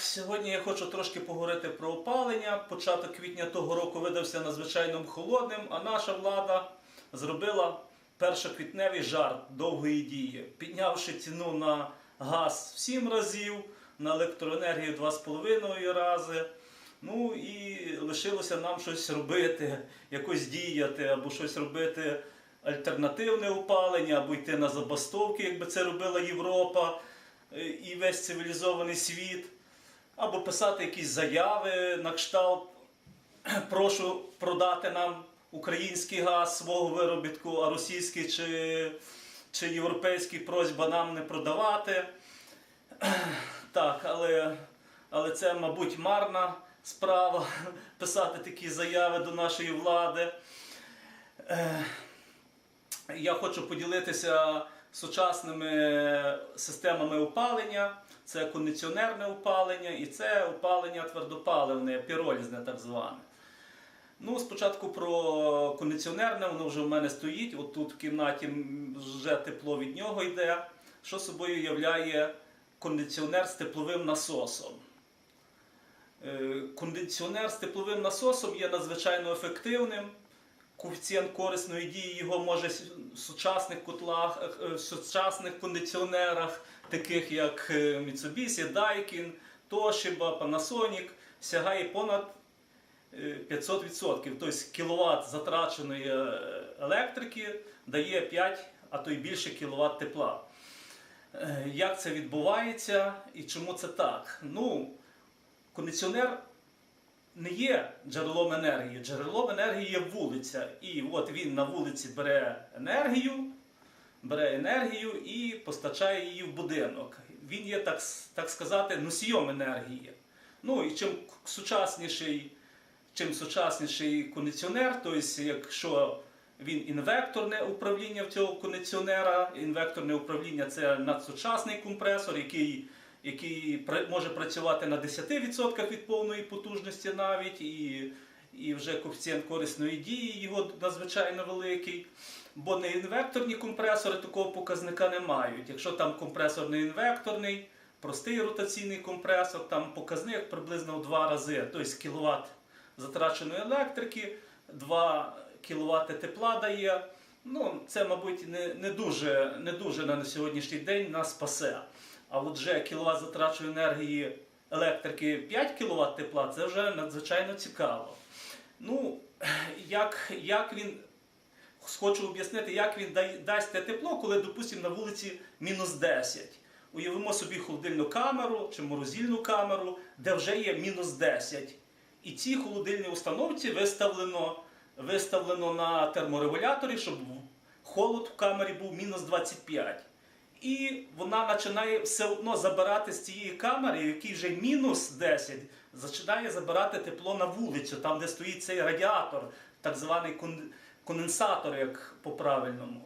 сьогодні я хочу трошки поговорити про опалення. Початок квітня того року видався надзвичайно холодним, а наша влада зробила першоквітневий жарт довгої дії, піднявши ціну на газ в 7 разів, на електроенергію в 2,5 рази. Ну і лишилося нам щось робити, якось діяти, або щось робити альтернативне опалення, або йти на забастовки, якби це робила Європа е, і весь цивілізований світ, або писати якісь заяви на кшталт. Прошу продати нам український газ свого виробітку, а російський чи, чи європейський просьба нам не продавати. Так, але, але це, мабуть, марна справа писати такі заяви до нашої влади. Я хочу поділитися сучасними системами опалення. Це кондиціонерне опалення і це опалення твердопаливне, піролізне так зване. Ну, спочатку про кондиціонерне, воно вже в мене стоїть. От тут в кімнаті вже тепло від нього йде. Що собою являє кондиціонер з тепловим насосом? Е, Кондиціонер з тепловим насосом є надзвичайно ефективним. Коефіцієнт корисної дії його може в сучасних котлах, е, в сучасних кондиціонерах, таких як е, Mitsubishi, Daikin, Toshiba, Panasonic, сягає понад е, 500%. Тобто кіловат затраченої е, електрики дає 5, а то й більше кіловат тепла. Е, Як це відбувається і чому це так? Ну, кондиціонер не є джерелом енергії. Джерелом енергії є вулиця. І от він на вулиці бере енергію, бере енергію і постачає її в будинок. Він є, так, так сказати, носієм енергії. Ну і чим сучасніший, чим сучасніший кондиціонер, тобто якщо він інвекторне управління в цього кондиціонера, інвекторне управління це надсучасний компресор, який який може працювати на 10% від повної потужності навіть, і, і вже коефіцієнт корисної дії його надзвичайно великий. Бо не інвекторні компресори такого показника не мають. Якщо там компресор не інвекторний, простий ротаційний компресор, там показник приблизно в два рази, тобто кіловат затраченої електрики, 2 кВт тепла дає. Ну, це, мабуть, не, не, дуже, не дуже на сьогоднішній день нас спасе. А от вже кіловат затраченої енергії електрики 5 кВт тепла це вже надзвичайно цікаво. Ну, як, як він, хочу об'яснити, як він дасть те тепло, коли, допустимо, на вулиці мінус 10. Уявимо собі холодильну камеру чи морозильну камеру, де вже є мінус 10. І цій холодильній установці виставлено, виставлено на терморегуляторі, щоб холод в камері був мінус 25. І вона починає все одно забирати з цієї камери, який вже мінус 10, починає забирати тепло на вулицю, там, де стоїть цей радіатор, так званий конденсатор, як по-правильному.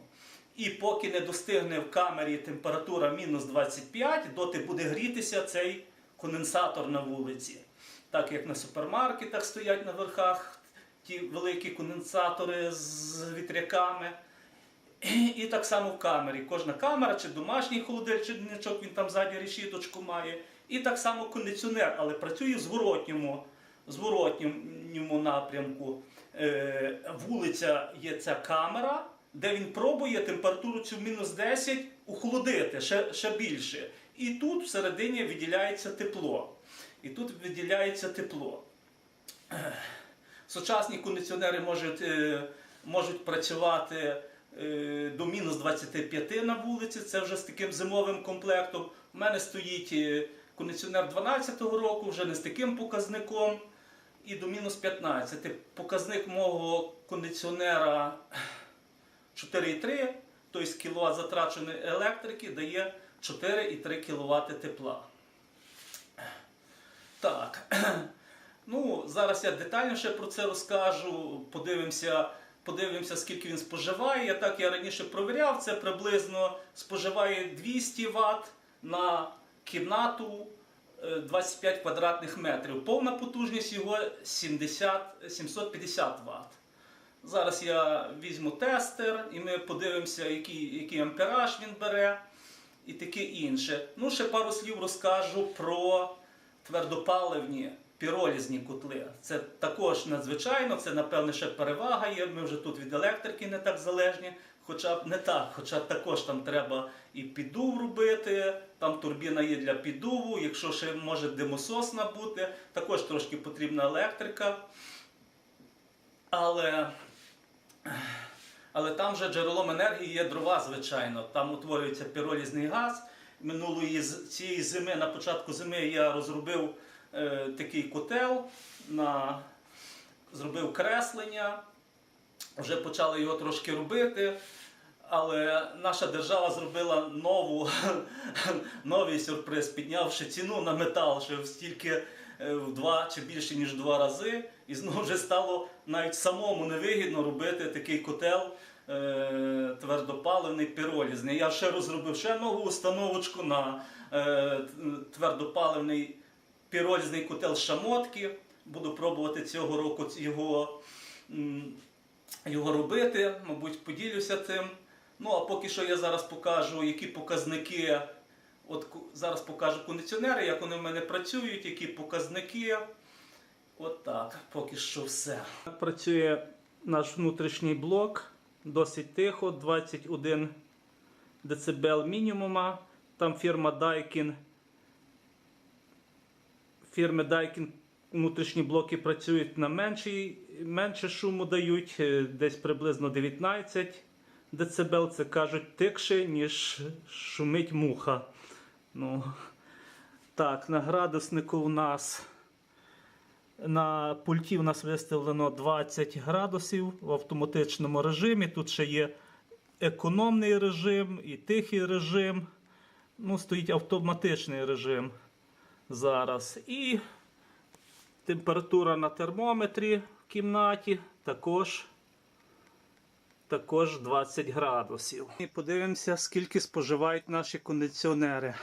І поки не достигне в камері температура мінус 25, доти буде грітися цей конденсатор на вулиці. Так як на супермаркетах стоять на верхах ті великі конденсатори з вітряками. І так само в камері. Кожна камера, чи домашній холодильничок, він там ззаді решіточку має. І так само кондиціонер, але працює в зворотньому, зворотньому напрямку. Е, вулиця є ця камера, де він пробує температуру цю мінус 10 охолодити ще, ще більше. І тут всередині виділяється тепло. І тут виділяється тепло. Сучасні кондиціонери можуть, е, можуть працювати до мінус 25 на вулиці, це вже з таким зимовим комплектом. У мене стоїть е, кондиціонер 12-го року, вже не з таким показником, і до мінус 15. Показник мого кондиціонера 4,3, тобто кіловат затраченої електрики дає 4,3 кВт тепла. Так. Ну, зараз я детальніше про це розкажу. Подивимося, подивимося, скільки він споживає. Я так я раніше провіряв, це приблизно споживає 200 Вт на кімнату е, 25 квадратних метрів. Повна потужність його 70, 750 Вт. Зараз я візьму тестер і ми подивимося, який, який ампераж він бере і таке інше. Ну, ще пару слів розкажу про твердопаливні піролізні котли. Це також надзвичайно, це напевне ще перевага є. Ми вже тут від електрики не так залежні. Хоча б не так, хоча також там треба і піддув робити, там турбіна є для піддуву, якщо ще може димососна бути, також трошки потрібна електрика. Але, але там же джерелом енергії є дрова, звичайно. Там утворюється піролізний газ. Минулої цієї зими, на початку зими, я розробив е, такий котел, на, зробив креслення, вже почали його трошки робити. Але наша держава зробила нову, новий сюрприз, піднявши ціну на метал ще стільки е, в два чи більше ніж два рази. І знову вже стало навіть самому невигідно робити такий котел е, твердопаливний піролізний. Я ще розробив ще нову установочку на е, твердопаливний піролізний котел шамотки. Буду пробувати цього року його. його робити, мабуть, поділюся тим. Ну, а поки що я зараз покажу, які показники. От зараз покажу кондиціонери, як вони в мене працюють, які показники. От так, поки що все. Працює наш внутрішній блок, досить тихо, 21 дБ мінімума. Там фірма Daikin. Фірми Daikin внутрішні блоки працюють на менший, менше шуму дають, е, десь приблизно 19 дБ. Це кажуть тихше, ніж шумить муха. Ну, так, на градуснику у нас на пульті у нас виставлено 20 градусів в автоматичному режимі. Тут ще є економний режим і тихий режим. Ну, стоїть автоматичний режим зараз. І температура на термометрі в кімнаті також, також 20 градусів. І подивимося, скільки споживають наші кондиціонери.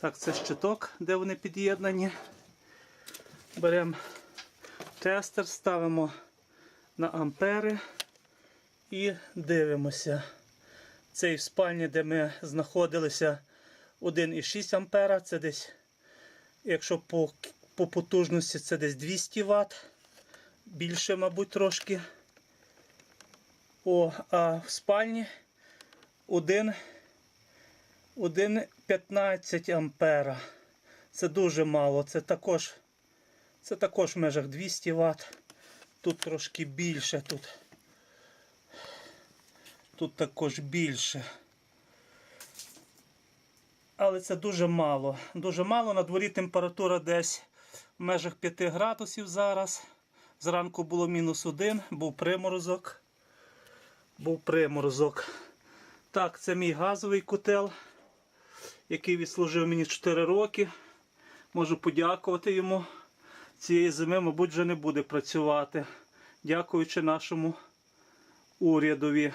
Так, це щиток, де вони під'єднані. Беремо тестер, ставимо на ампери і дивимося. Цей в спальні, де ми знаходилися 1,6 ампера, це десь, якщо по, по потужності, це десь 200 Вт. Більше, мабуть, трошки. О, а в спальні 1 1,15 ампера. Це дуже мало. Це також, це також в межах 200 Вт. Тут трошки більше. Тут, тут також більше. Але це дуже мало. Дуже мало. На дворі температура десь в межах 5 градусів зараз. Зранку було мінус 1, був приморозок. Був приморозок. Так, це мій газовий котел, який відслужив мені 4 роки. Можу подякувати йому. Цієї зими, мабуть, вже не буде працювати. Дякуючи нашому урядові.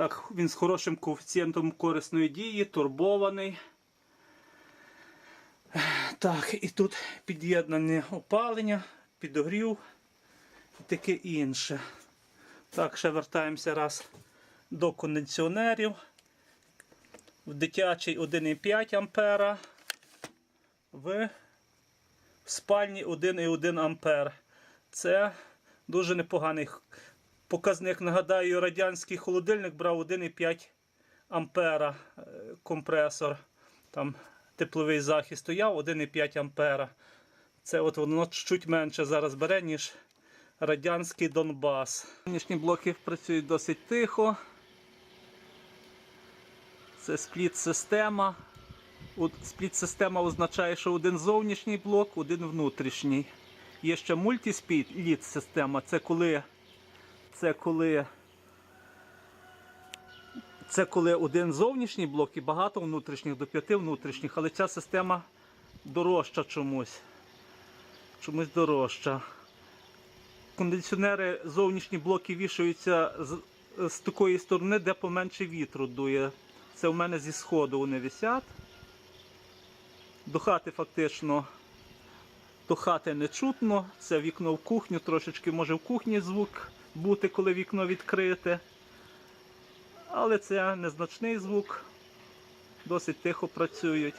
Так, він з хорошим коефіцієнтом корисної дії, турбований. Так, і тут під'єднане опалення, підогрів і таке інше. Так, ще вертаємося раз до кондиціонерів. В дитячий 1,5 ампера. В спальні 1,1 ампер. Це дуже непоганий показник. Нагадаю, радянський холодильник брав 1,5 ампера е, компресор. Там тепловий захист стояв 1,5 ампера. Це от воно чуть менше зараз бере, ніж радянський Донбас. Нинішні блоки працюють досить тихо. Це спліт-система. Спліт-система означає, що один зовнішній блок, один внутрішній. Є ще мультиспліт система. Це коли, це коли, це коли один зовнішній блок і багато внутрішніх, до п'яти внутрішніх, але ця система дорожча чомусь. Чомусь дорожча. Кондиціонери зовнішні блоки вішаються з, з такої сторони, де поменше вітру дує. Це в мене зі сходу вони висять. До хати фактично до хати не чутно. Це вікно в кухню, трошечки може в кухні звук бути, коли вікно відкрите. Але це незначний звук, досить тихо працюють.